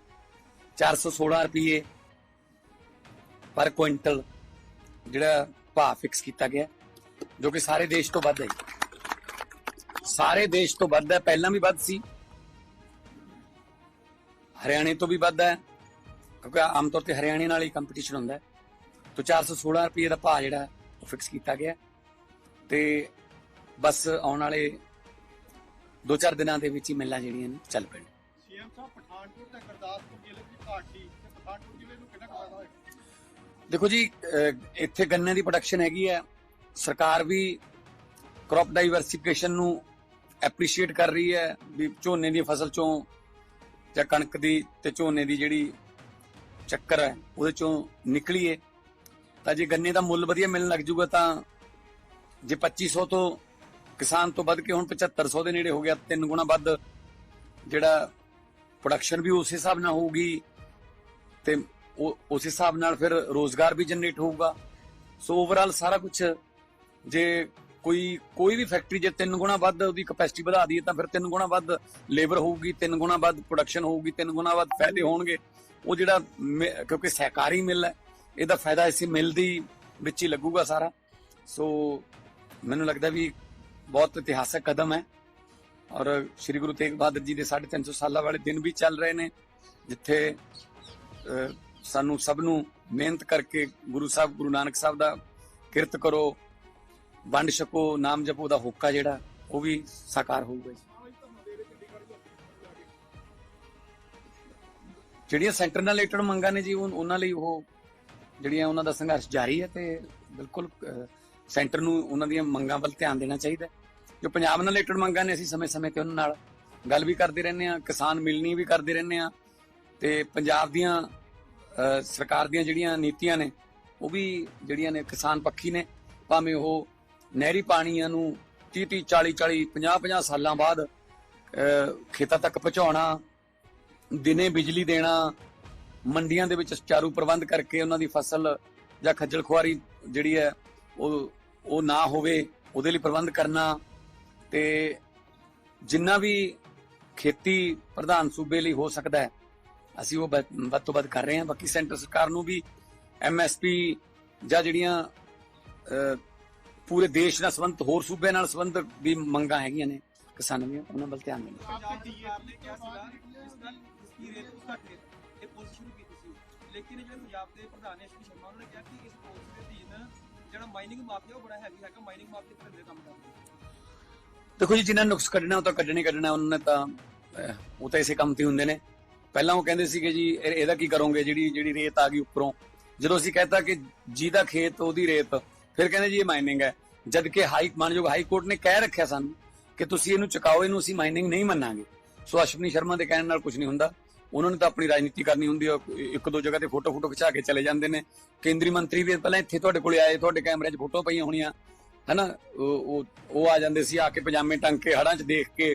416 ਰੁਪਏ ਪਰ ਕੁਇੰਟਲ ਜਿਹੜਾ ਭਾਅ ਫਿਕਸ ਕੀਤਾ ਗਿਆ, ਜੋ ਕਿ ਸਾਰੇ ਦੇਸ਼ ਤੋਂ ਵੱਧ ਹੈ। ਸਾਰੇ ਦੇਸ਼ ਤੋਂ ਵੱਧ ਹੈ ਪਹਿਲਾਂ ਵੀ ਵੱਧ ਸੀ। ਹਰਿਆਣੇ ਤੋਂ ਵੀ ਵੱਧ ਹੈ ਕਿਉਂਕਿ ਆਮ ਤੌਰ ਤੇ ਹਰਿਆਣੇ ਨਾਲ ਹੀ ਕੰਪੀਟੀਸ਼ਨ ਹੁੰਦਾ ਹੈ। ਤਾਂ 416 ਰੁਪਏ ਦਾ ਭਾਅ ਜਿਹੜਾ ਉਹ ਫਿਕਸ ਕੀਤਾ ਗਿਆ ਤੇ ਬਸ ਆਉਣ ਵਾਲੇ 2-4 ਦਿਨਾਂ ਦੇ ਵਿੱਚ ਹੀ ਮਿਲਾਂ ਜਿਹੜੀਆਂ ਨੇ ਚੱਲ ਪੈਣ। ਸੀਐਮ ਸਾਹਿਬ ਪਠਾਨਕੋਟ ਤੇ ਗੁਰਦਾਸਪੁਰ ਜ਼ਿਲ੍ਹੇ ਦੀ ਘਾਟੀ ਤੇ ਪਠਾਨਕੋਟ ਜ਼ਿਲ੍ਹੇ ਨੂੰ ਕਿੰਨਾ ਕੁ ਫਾਇਦਾ ਹੋਏਗਾ ਦੇਖੋ ਜੀ ਇੱਥੇ ਗੰਨੇ ਦੀ ਪ੍ਰੋਡਕਸ਼ਨ ਹੈਗੀ ਹੈ। ਸਰਕਾਰ ਵੀ ਕ੍ਰੌਪ ਡਾਈਵਰਸਿਫਿਕੇਸ਼ਨ ਨੂੰ ਐਪਰੀਸ਼ੀਏਟ ਕਰ ਰਹੀ ਹੈ ਵੀ ਝੋਨੇ ਦੀ ਫਸਲ ਚੋਂ ਜਾਂ ਕਣਕ ਦੀ ਤੇ ਝੋਨੇ ਦੀ ਜਿਹੜੀ ਚੱਕਰ ਹੈ, ਉਹਦੇ ਚੋਂ ਨਿਕਲੀਏ ਤਾਂ ਜੇ ਗੰਨੇ ਦਾ ਮੁੱਲ ਵਧੀਆ ਮਿਲਣ ਲੱਗ ਜੂਗਾ ਤਾਂ ਜੇ 2500 ਤੋਂ ਕਿਸਾਨ ਤੋਂ ਵੱਧ ਕੇ ਹੁਣ 7500 ਦੇ ਨੇੜੇ ਹੋ ਗਿਆ, ਤਿੰਨ ਗੁਣਾ ਵੱਧ ਜਿਹੜਾ ਪ੍ਰੋਡਕਸ਼ਨ ਵੀ ਉਸੇ ਹਿਸਾਬ ਨਾਲ ਹੋਊਗੀ ਤੇ ਉਸ ਹਿਸਾਬ ਨਾਲ ਫਿਰ ਰੋਜ਼ਗਾਰ ਵੀ ਜਨਰੇਟ ਹੋਊਗਾ। ਸੋ ਓਵਰਆਲ ਸਾਰਾ ਕੁਝ ਜੇ ਕੋਈ ਕੋਈ ਵੀ ਫੈਕਟਰੀ ਜੇ ਤਿੰਨ ਗੁਣਾ ਵੱਧ ਉਹਦੀ ਕਪੈਸਿਟੀ ਵਧਾ ਦਈਏ ਤਾਂ ਫਿਰ ਤਿੰਨ ਗੁਣਾ ਵੱਧ ਲੇਬਰ ਹੋਊਗੀ, ਤਿੰਨ ਗੁਣਾ ਵੱਧ ਪ੍ਰੋਡਕਸ਼ਨ ਹੋਊਗੀ, ਤਿੰਨ ਗੁਣਾ ਵੱਧ ਫਾਇਦੇ ਹੋਣਗੇ। ਉਹ ਜਿਹੜਾ ਮਿ- ਕਿਉਂਕਿ ਸਹਿਕਾਰੀ ਮਿਲ ਹੈ, ਇਹਦਾ ਫਾਇਦਾ ਇਸੇ ਮਿਲ ਦੀ ਵਿੱਚ ਹੀ ਲੱਗੂਗਾ ਸਾਰਾ। ਸੋ ਮੈਨੂੰ ਲੱਗਦਾ ਵੀ ਬਹੁਤ ਇਤਿਹਾਸਕ ਕਦਮ ਹੈ। ਔਰ ਸ੍ਰੀ ਗੁਰੂ ਤੇਗ ਬਹਾਦਰ ਜੀ ਦੇ 350 ਸਾਲਾਂ ਵਾਲੇ ਦਿਨ ਵੀ ਚੱਲ ਰਹੇ ਨੇ, ਜਿੱਥੇ ਸਾਨੂੰ ਸਭ ਨੂੰ ਮਿਹਨਤ ਕਰਕੇ ਗੁਰੂ ਸਾਹਿਬ, ਗੁਰੂ ਨਾਨਕ ਸਾਹਿਬ ਦਾ ਕਿਰਤ ਕਰੋ। ਵੰਡ ਛਕੋ, ਨਾਮ ਜਪੋ ਦਾ ਹੋਕਾ ਜਿਹੜਾ, ਉਹ ਵੀ ਸਾਕਾਰ ਹੋਊਗਾ ਜੀ। ਜਿਹੜੀਆਂ ਸੈਂਟਰ ਨਾਲ ਰਿਲੇਟਡ ਮੰਗਾਂ ਨੇ ਜੀ ਉਹਨਾਂ ਲਈ ਉਹ ਜਿਹੜੀਆਂ ਉਹਨਾਂ ਦਾ ਸੰਘਰਸ਼ ਜਾਰੀ ਹੈ ਤੇ ਬਿਲਕੁਲ ਸੈਂਟਰ ਨੂੰ ਉਹਨਾਂ ਦੀਆਂ ਮੰਗਾਂ ਵੱਲ ਧਿਆਨ ਦੇਣਾ ਚਾਹੀਦਾ ਜੋ ਪੰਜਾਬ ਨਾਲ ਰਿਲੇਟਡ ਮੰਗਾਂ ਨੇ, ਅਸੀਂ ਸਮੇਂ-ਸਮੇਂ ਤੇ ਉਹਨਾਂ ਨਾਲ ਗੱਲ ਵੀ ਕਰਦੇ ਰਹਿੰਦੇ ਆ ਕਿਸਾਨ ਮਿਲਣੀ ਵੀ ਕਰਦੇ ਰਹਿੰਦੇ ਆ ਤੇ ਪੰਜਾਬ ਦੀਆਂ ਸਰਕਾਰ ਦੀਆਂ ਜਿਹੜੀਆਂ ਨੀਤੀਆਂ ਨੇ, ਉਹ ਵੀ ਜਿਹੜੀਆਂ ਨੇ ਕਿਸਾਨ ਪੱਖੀ ਨੇ, ਭਾਵੇਂ ਉਹ ਨਹਿਰੀ ਪਾਣੀਆਂ ਨੂੰ 30 30 40 40 50 50 ਸਾਲਾਂ ਬਾਅਦ ਖੇਤਾਂ ਤੱਕ ਪਹੁੰਚਾਉਣਾ, ਦਿਨੇ ਬਿਜਲੀ ਦੇਣਾ, ਮੰਡੀਆਂ ਦੇ ਵਿੱਚ ਸੁਚਾਰੂ ਪ੍ਰਬੰਧ ਕਰਕੇ ਉਹਨਾਂ ਦੀ ਫਸਲ ਜਾਂ ਖੱਜਲ ਖੁਆਰੀ ਜਿਹੜੀ ਹੈ, ਉਹ ਉਹ ਨਾ ਹੋਵੇ, ਉਹਦੇ ਲਈ ਪ੍ਰਬੰਧ ਕਰਨਾ ਤੇ ਜਿੰਨਾ ਵੀ ਖੇਤੀ ਪ੍ਰਧਾਨ ਸੂਬੇ ਲਈ ਹੋ ਸਕਦਾ ਹੈ, ਅਸੀਂ ਉਹ ਵੱਧ ਵੱਧ ਤੋਂ ਵੱਧ ਕਰ ਰਹੇ ਹਾਂ। ਬਾਕੀ ਸੈਂਟਰ ਸਰਕਾਰ ਨੂੰ ਵੀ ਐਮਐਸਪੀ ਜਾਂ ਜਿਹੜੀਆਂ ਪੂਰੇ ਦੇਸ਼ ਨਾਲ ਸੰਬੰਧਿਤ ਹੋਰ ਸੂਬੇ ਨਾਲ ਸੰਬੰਧਿਤ ਵੀ ਮੰਗਾਂ ਹੈਗੀਆਂ ਨੇ ਕਿਸਾਨਾਂ ਦੀਆਂ ਉਹਨਾਂ ਵੱਲ ਧਿਆਨ ਦੇਣਾ। ਪੰਜਾਬ ਸਰਕਾਰ ਨੇ ਕਿਹਾ ਸੀਗਾ ਜਿਸ ਨਾਲ ਇਸਕੀ ਰੇਟ ਉਸ ਘੱਟ ਇਹ ਪੁਲਿਸ ਸ਼ੁਰੂ ਕੀਤੀ ਸੀ। ਲੇਕਿਨ ਜਿਹੜੇ ਪੰਜਾਬ ਦੇ ਪ੍ਰਧਾਨ ਨੇ ਸ਼੍ਰੀ ਸ਼ਰਮਾ ਉਹਨਾਂ ਨੇ ਕਿਹਾ ਕਿ ਇਸ ਪੁਲਿਸ ਦੇ ਅਧੀਨ ਜਿਹੜਾ ਮਾਈਨਿੰਗ ਮਾਫੀਆ ਉਹ ਬੜਾ ਹੈਵੀ ਹੈਗਾ ਮਾਈਨਿੰਗ ਮਾਫੀਆ ਤਰ੍ਹਾਂ ਦੇ ਕੰਮ ਕਰਦੇ ਦੇਖੋ ਜੀ ਜਿਨ੍ਹਾਂ ਨੁਕਸ ਕੱਢਣਾ ਉਹ ਤਾਂ ਕੱਢਣੇ ਕੱਢਣਾ ਉਹਨਾਂ ਨੇ ਤਾਂ ਉਹ ਤਾਂ ਇਸੇ ਕੰਮ ਤੇ ਹੁੰਦੇ ਨੇ। ਪਹਿਲਾਂ ਉਹ ਕਹਿੰਦੇ ਸੀਗੇ ਜੀ ਇਹ- ਇਹਦਾ ਕੀ ਕਰੋਗੇ ਜਿਹੜੀ ਜਿਹੜੀ ਰੇਤ ਆ ਗਈ ਉੱਪਰੋਂ। ਜਦੋਂ ਅਸੀਂ ਕਹਤਾ ਕਿ ਜਿਹਦਾ ਖੇਤ ਉਹਦੀ ਰੇਤ ਫਿਰ ਕਹਿੰਦੇ ਜੀ ਇਹ ਮਾਈਨਿੰਗ ਹੈ। ਜਦ ਕਿ ਹਾਈ ਮਾਨਯੋਗ ਹਾਈ ਕੋਰਟ ਨੇ ਕਹਿ ਰੱਖਿਆ ਸਾਨੂੰ ਕਿ ਤੁਸੀਂ ਇਹਨੂੰ ਚੁਕਾਓ, ਇਹਨੂੰ ਅਸੀਂ ਮਾਈਨਿੰਗ ਨਹੀਂ ਮੰਨਾਂਗੇ। ਸੋ ਅਸ਼ਵਨੀ ਸ਼ਰਮਾ ਦੇ ਕਹਿਣ ਨਾਲ ਕੁਝ ਨਹੀਂ ਹੁੰਦਾ। ਉਹਨਾਂ ਨੇ ਤਾਂ ਆਪਣੀ ਰਾਜਨੀਤੀ ਕਰਨੀ ਹੁੰਦੀ ਹੈ, ਇੱਕ ਦੋ ਜਗ੍ਹਾ ਤੇ ਫੋਟੋ ਫੋਟੋ ਖਿਚਾ ਕੇ ਚਲੇ ਜਾਂਦੇ ਨੇ। ਕੇਂਦਰੀ ਮੰਤਰੀ ਵੀ ਪਹਿਲਾਂ ਇੱਥੇ ਤੁਹਾਡੇ ਕੋਲੇ ਆਏ, ਤੁਹਾਡੇ ਕੈਮਰੇ 'ਚ ਫੋਟੋ ਪਈਆਂ ਹੋਣੀਆਂ। ਹਨਾ, ਉਹ ਉਹ ਉਹ ਆ ਜਾਂਦੇ ਸੀ, ਆ ਕੇ ਪਜਾਮੇ ਟੰਗ ਕੇ ਹੜਾਂ 'ਚ ਦੇਖ ਕੇ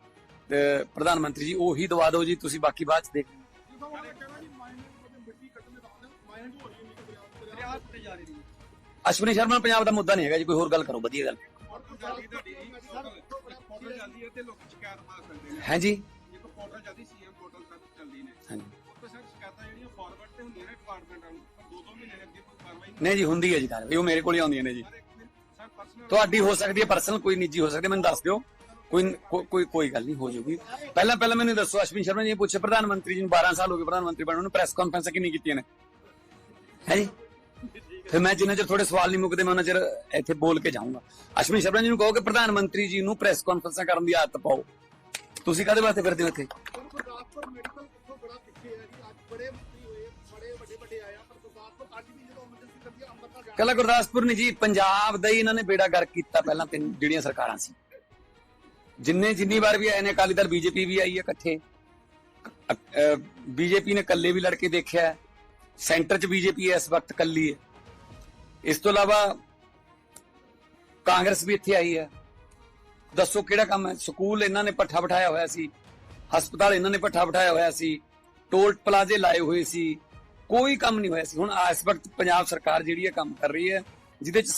ਪ੍ਰਧਾਨ ਮੰਤਰੀ ਜੀ, ਉਹੀ ਦਵਾ ਦਿਓ ਜੀ, ਤੁਸੀਂ ਬਾਕੀ ਬਾਅਦ 'ਚ ਦੇਖ ਅਸ਼ਵਨੀ ਸ਼ਰਮਾ ਪੰਜਾਬ ਦਾ ਮੁੱਦਾ ਨਹੀਂ ਹੈਗਾ ਜੀ, ਕੋਈ ਹੋਰ ਗੱਲ ਕਰੋ, ਵਧੀਆ ਗੱਲ। ਹੈ ਜੀ ਨਹੀਂ ਜੀ, ਹੁੰਦੀ ਹੈ ਜੀ ਕਾਰਵਾਈ ਉਹ ਮੇਰੇ ਕੋਲ ਹੀ ਆਉਂਦੀਆਂ ਨੇ ਜੀ। ਤੁਹਾਡੀ ਹੋ ਸਕਦੀ ਹੈ ਪਰਸਨਲ ਕੋਈ ਨਿੱਜੀ ਹੋ ਸਕਦੀ ਮੈਨੂੰ ਦੱਸ ਦਿਓ। ਕੋਈ ਕੋਈ ਕੋਈ ਗੱਲ ਨਹੀਂ ਹੋ ਜਾਊਗੀ। ਪਹਿਲਾਂ ਪਹਿਲਾਂ ਮੈਨੂੰ ਦੱਸੋ ਅਸ਼ਵਨੀ ਸ਼ਰਮਾ ਜੀ ਪੁੱਛੇ ਪ੍ਰਧਾਨ ਮੰਤਰੀ ਜੀ ਨੂੰ 12 ਸਾਲ ਹੋ ਗਏ ਪ੍ਰਧਾਨ ਮੰਤਰੀ ਬਣਨ ਨੂੰ ਪ੍ਰੈਸ ਕਾਨਫਰੰਸ ਕਿੰਨੀ ਕੀਤੀਆਂ ਨੇ ਹੈ ਜੀ? ਫਿਰ ਮੈਂ ਜਿੰਨਾ ਚਿਰ ਥੋੜੇ ਸਵਾਲ ਨਹੀਂ ਮੁੱਕਦੇ ਮੈਂ ਉਹਨਾਂ ਚਿਰ ਇੱਥੇ ਬੋਲ ਕੇ ਜਾਊਂਗਾ। ਅਸ਼ਵਨੀ ਸ਼ਰਮਾ ਜੀ ਨੂੰ ਕਹੋ ਕਿ ਪ੍ਰਧਾਨ ਮੰਤਰੀ ਜੀ ਨੂੰ ਪ੍ਰੈਸ ਕਾਨਫਰੰਸਾਂ ਕਰਨ ਦੀ ਆਦਤ ਪਾਓ। ਤੁਸੀਂ ਕਾਹਦੇ ਵਾਸਤੇ ਫਿਰਦੇ ਹੋ ਇੱਥੇ? ਗੁਰਦਾਸਪੁਰ ਮੈਡੀਕਲ ਤੋਂ ਬੜਾ ਪਿੱਛੇ ਹੈ ਜੀ ਅੱਜ ਬੜੇ ਮੰਤਰੀ ਹੋਏ ਬੜੇ ਵੱਡੇ ਵੱਡੇ ਆਇਆ ਪਰ ਗੁਰਦਾਸਪੁਰ ਅੱਜ ਵੀ ਜਦੋਂ ਐਮਰਜੈਂਸੀ ਕਰਦੀ ਹੈ ਅੰਮ੍ਰਿਤਸਰ ਜਾਣਾ। ਕੱਲਾ ਗੁਰਦਾਸਪੁਰ ਨਹੀਂ ਜੀ ਪੰਜਾਬ ਦਾ ਹੀ ਇਹਨਾਂ ਨੇ ਬੇੜਾ ਗਰਕ ਕੀਤਾ ਪਹਿਲਾਂ ਤਿੰਨ ਜਿਹੜੀਆਂ ਸਰਕਾਰਾਂ ਸੀ। ਜਿੰਨੇ ਜਿੰਨੀ ਵਾਰ ਵੀ ਆਏ ਨੇ, ਅਕਾਲੀ ਦਲ ਬੀਜੇਪੀ ਵੀ ਆਈ ਹੈ ਇਕੱਠੇ। ਬੀਜੇਪੀ ਨੇ ਕੱਲੇ ਵੀ ਲੜ ਕੇ ਦੇਖਿਆ ਸੈਂਟਰ 'ਚ ਬੀਜੇਪੀ ਇਸ ਵਕਤ ਕੱਲੀ ਹੈ। ਇਸ ਤੋਂ ਇਲਾਵਾ ਕਾਂਗਰਸ ਵੀ ਇੱਥੇ ਆਈ ਹੈ। ਦੱਸੋ ਕਿਹੜਾ ਕੰਮ ਹੈ? ਸਕੂਲ ਇਹਨਾਂ ਨੇ ਪੱਠਾ ਬਿਠਾਇਆ ਹੋਇਆ ਸੀ। ਹਸਪਤਾਲ ਇਹਨਾਂ ਨੇ ਪੱਠਾ ਬਿਠਾਇਆ ਹੋਇਆ ਸੀ। ਟੋਲ ਪਲਾਜ਼ੇ ਲਾਏ ਹੋਏ ਸੀ। ਕੋਈ ਕੰਮ ਨਹੀਂ ਹੋਇਆ ਸੀ। ਹੁਣ ਇਸ ਵਕਤ ਪੰਜਾਬ ਸਰਕਾਰ ਜਿਹੜੀ ਹੈ ਕੰਮ ਕਰ ਰਹੀ ਹੈ, ਜਿਹਦੇ ਚ ਸਰ-